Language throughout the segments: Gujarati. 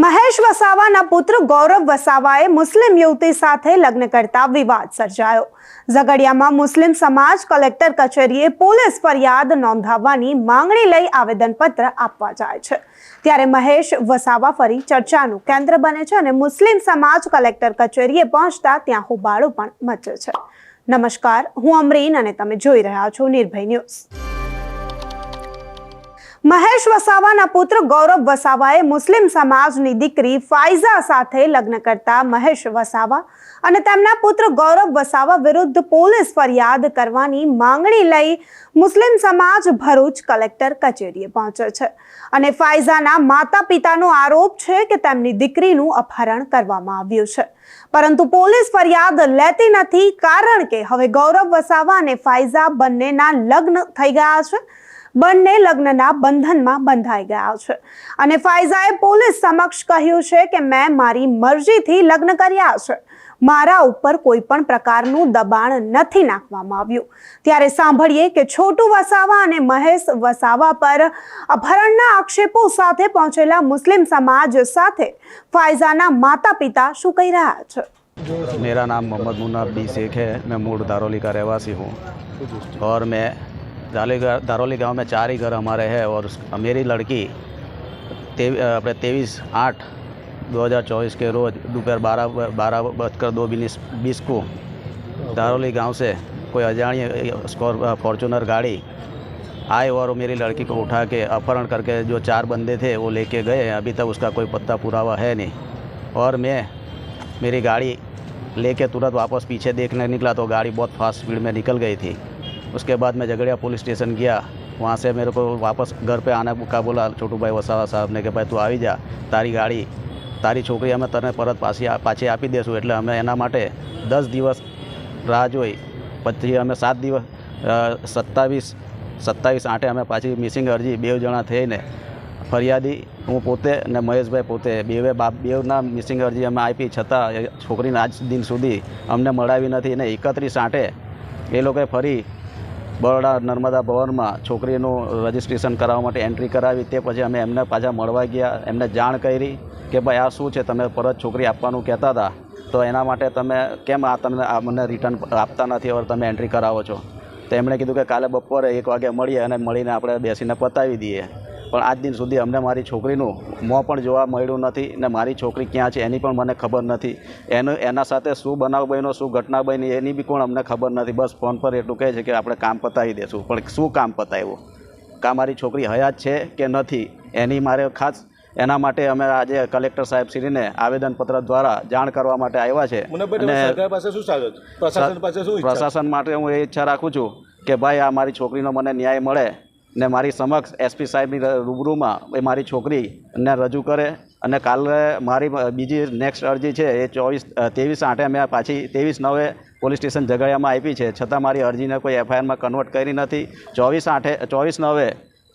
મહેશ વસાવાના પુત્ર ગૌરવ વસાવાએ મુસ્લિમ યુવતી સાથે લગ્ન કરતા વિવાદ સર્જાયો. ઝઘડિયામાં મુસ્લિમ સમાજ કલેક્ટર કચેરીએ પોલીસ ફરિયાદ નોંધાવવાની માંગણી લઈ આવેદનપત્ર આપવા જાય છે. ત્યારે મહેશ વસાવા ફરી ચર્ચાનું કેન્દ્ર બને છે અને મુસ્લિમ સમાજ કલેક્ટર કચેરીએ પહોંચતા ત્યાં હોબાળો પણ મચે છે. નમસ્કાર, હું અમરીન અને તમે જોઈ રહ્યા છો નિર્ભય ન્યૂઝ. મહેશ વસાવાના પુત્ર ગૌરવ વસાવાએ મુસ્લિમ સમાજની દીકરી ફાઇઝા સાથે લગ્ન કરતા મહેશ વસાવા અને તેમના પુત્ર ગૌરવ વસાવા વિરુદ્ધ પોલીસ ફરિયાદ કરવાની માંગણી લઈ મુસ્લિમ સમાજ ભરૂચ કલેક્ટર કચેરીએ પહોંચે છે. અને ફાઇઝાના માતા પિતાનો આરોપ છે કે તેમની દીકરીનું અપહરણ કરવામાં આવ્યું છે. પરંતુ પોલીસ ફરિયાદ લેતી નથી કારણ કે હવે ગૌરવ વસાવા અને ફાઇઝા બંનેના લગ્ન થઈ ગયા છે. બંને લગ્નના બંધનમાં બંધાઈ ગયા છે અને ફાઇઝાએ પોલીસ સમક્ષ કહ્યું છે કે મેં મારી મરજીથી લગ્ન કર્યા છે મારા ઉપર કોઈ પણ પ્રકારનું દબાણ નથી નાખવામાં આવ્યું ત્યારે સાંભળીએ કે છોટુ વસાવા અને મહેશ વસાવા પર અપહરણના આક્ષેપો સાથે પહોંચેલા મુસ્લિમ સમાજ સાથે ફાઇઝાના માતા પિતા શું કહી રહ્યા છે मेरा नाम मोहम्मद मुन्ना बी शेख है मैं मूल दारोली का रहवासी हूँ और मैं दारोली दारोली गाँव में चार ही घर हमारे हैं और मेरी लड़की अपने तेईस आठ 2024 के रोज़ दोपहर बारह बारह बजकर दो बीस बीस को दारोली गाँव से कोई अजाणी, स्कॉर फॉर्चूनर गाड़ी आए और मेरी लड़की को उठा के अपहरण करके जो चार बंदे थे वो लेके गए अभी तक उसका कोई पत्ता पुरावा है नहीं। और मैं, मेरी गाड़ी लेके तुरंत वापस पीछे देखने निकला तो गाड़ी बहुत फास्ट स्पीड में निकल गई थी। उसके बाद मैं झगड़िया पुलिस स्टेशन गया वहाँ से मेरे को वापस घर पे आने का बोला छोटू भाई वसावा साहब ने કે ભાઈ તું આવી જા તારી ગાડી તારી છોકરી અમે તને પરત પાછી આ- પાછી આપી દેશું એટલે અમે એના માટે દસ દિવસ રાહ જોઈ પછી અમે સાત દિવસ સત્તાવીસ સત્તાવીસ આઠે અમે પાછી મિસિંગ અરજી બે જણા થઈને ફરિયાદી હું પોતે અને મહેશભાઈ પોતે બેવે બાપ બેવના મિસિંગ અરજી અમે આપી છતાં એ છોકરીને આજ દિન સુધી અમને મળાવી નથી અને એકત્રીસ આઠે એ લોકોએ ફરી બરોડા નર્મદા ભવનમાં છોકરીનું રજિસ્ટ્રેશન કરાવવા માટે એન્ટ્રી કરાવી તે પછી અમે એમને પાછા મળવા ગયા, એમને જાણ કરી કે ભાઈ આ શું છે, તમે પરત છોકરી આપવાનું કહેતા હતા. તો એના માટે તમે કેમ આ તમને આ મને રિટર્ન આપતા નથી, હવે તમે એન્ટ્રી કરાવો છો? તો એમણે કીધું કે કાલે બપોરે એક વાગે મળીએ અને મળીને આપણે બેસીને પતાવી દઈએ. પણ આજ દિન સુધી અમને મારી છોકરીનું મોં પણ જોવા મળ્યું નથી ને મારી છોકરી ક્યાં છે એની પણ મને ખબર નથી. એનો એના સાથે શું બનાવ બન્યો શું ઘટના બની એની બી કોણ અમને ખબર નથી. બસ ફોન પર એટલું કહે છે કે આપણે કામ પતાવી દઈશું પણ શું કામ પતાવ્યું? કાં મારી છોકરી હયાત છે કે નથી? એની મારે ખાસ એના માટે અમે આજે કલેક્ટર સાહેબ શ્રીને આવેદનપત્ર દ્વારા જાણ કરવા માટે આવ્યા છે. પાસે શું પ્રશાસન માટે હું એ ઈચ્છા રાખું છું કે ભાઈ આ મારી છોકરીનો મને ન્યાય મળે ને મારી સમક્ષ એસપી સાહેબની રૂબરૂમાં એ મારી છોકરીને રજૂ કરે અને કાલે મારી બીજી નેક્સ્ટ અરજી છે એ ચોવીસ ત્રેવીસ આઠે મેં પાછી ત્રેવીસ નવે પોલીસ સ્ટેશન ઝઘડિયામાં આપી છે. છતાં મારી અરજીને કોઈ એફઆઈઆરમાં કન્વર્ટ કરી નથી. ચોવીસ આઠે, ચોવીસ નવે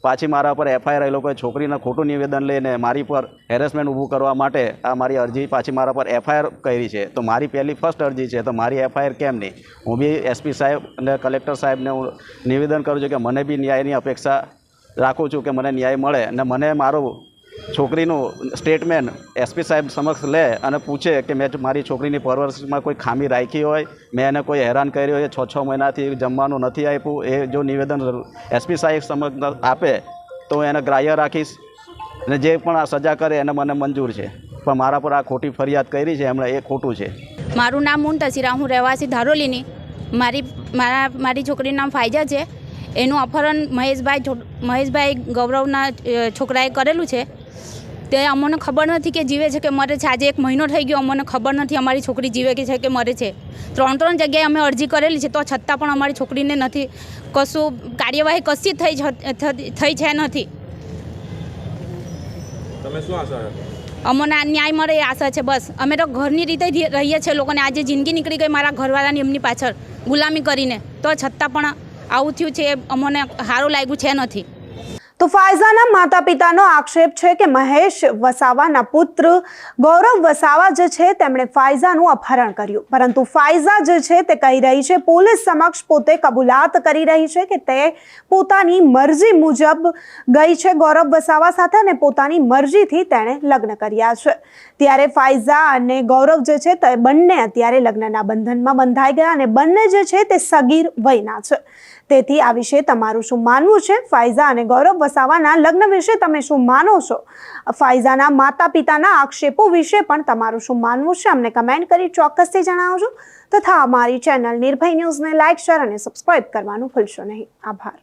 પાછી મારા પર એફઆઈઆર એ લોકોએ છોકરીના ખોટું નિવેદન લઈને મારી પર હેરેસમેન્ટ ઊભું કરવા માટે આ મારી અરજી પાછી મારા પર એફઆઈઆર કરી છે. તો મારી પહેલી ફર્સ્ટ અરજી છે, તો મારી એફઆઈઆર કેમ નહીં? હું બી એસપી સાહેબ અને કલેક્ટર સાહેબને હું નિવેદન કરું છું કે મને બી ન્યાયની અપેક્ષા રાખું છું કે મને ન્યાય મળે અને મને મારું છોકરીનું સ્ટેટમેન્ટ એસપી સાહેબ સમક્ષ લે અને પૂછે કે મેં મારી છોકરીની પરવરિશમાં કોઈ ખામી રાખી હોય, મેં એને કોઈ હેરાન કર્યો હોય છ છ મહિનાથી જમવાનું નથી આપ્યું, એ જો નિવેદન એસપી સાહેબ સમક્ષ આપે, તો એને ગ્રાહ્ય રાખીશ અને જે પણ આ સજા કરે એને મને મંજૂર છે. પણ મારા પર આ ખોટી ફરિયાદ કરી છે, એમણે એ ખોટું છે. મારું નામ મુંતસીરા હું રહેવાસી ધારોલીની. મારી, મારા, મારી છોકરીનું નામ ફાયજા છે. એનું અપહરણ મહેશભાઈ મહેશભાઈ ગૌરવના છોકરાએ કરેલું છે. તે અમને ખબર નથી કે જીવે છે કે મરે છે. આજે એક મહિનો થઈ ગયો અમને ખબર નથી અમારી છોકરી જીવે કે છે કે મરે છે. ત્રણ ત્રણ જગ્યાએ અમે અરજી કરેલી છે તો છતાં પણ અમારી છોકરીને નથી. કશું કાર્યવાહી કશી થઈ થઈ છે નથી. તમે શું આશા અમને આ ન્યાય મળે એ આશા છે બસ. અમે તો ઘરની રીતે રહીએ છીએ લોકોને. આજે જિંદગી નીકળી ગઈ મારા ઘરવાળાની એમની પાછળ ગુલામી કરીને. તો છતાં પણ આવું થયું છે એ અમને સારું લાગ્યું છે નથી. તો ફાયઝાના માતા પિતાનો આક્ષેપ છે કે મહેશ વસાવાના પુત્ર ગૌરવ વસાવા જે છે તેમણે ફાયઝાનું અપહરણ કર્યું. પરંતુ ફાયઝા જે છે તે કહી રહી છે, પોલીસ સમક્ષ પોતે કબૂલાત કરી રહી છે કે તે પોતાની મરજી મુજબ ગઈ છે ગૌરવ વસાવા સાથે અને પોતાની મરજીથી તેણે લગ્ન કર્યા છે. ત્યારે ફાયઝા અને ગૌરવ જે છે તે બંને અત્યારે લગ્નના બંધનમાં બંધાઈ ગયા અને બંને જે છે તે સગીર વયના છે. તેથી આ વિશે તમારું શું માનવું છે? ફાયઝા અને ગૌરવ વસાવાના લગ્ન વિશે તમે શું માનો છો? ફાયઝાના માતા પિતાના આક્ષેપો વિશે પણ તમારું શું માનવું છે? અમને કમેન્ટ કરી ચોક્કસથી જણાવજો. તથા અમારી ચેનલ નિર્ભય ન્યૂઝને લાઇક શેર અને સબસ્ક્રાઇબ કરવાનું ભૂલશો નહીં. આભાર.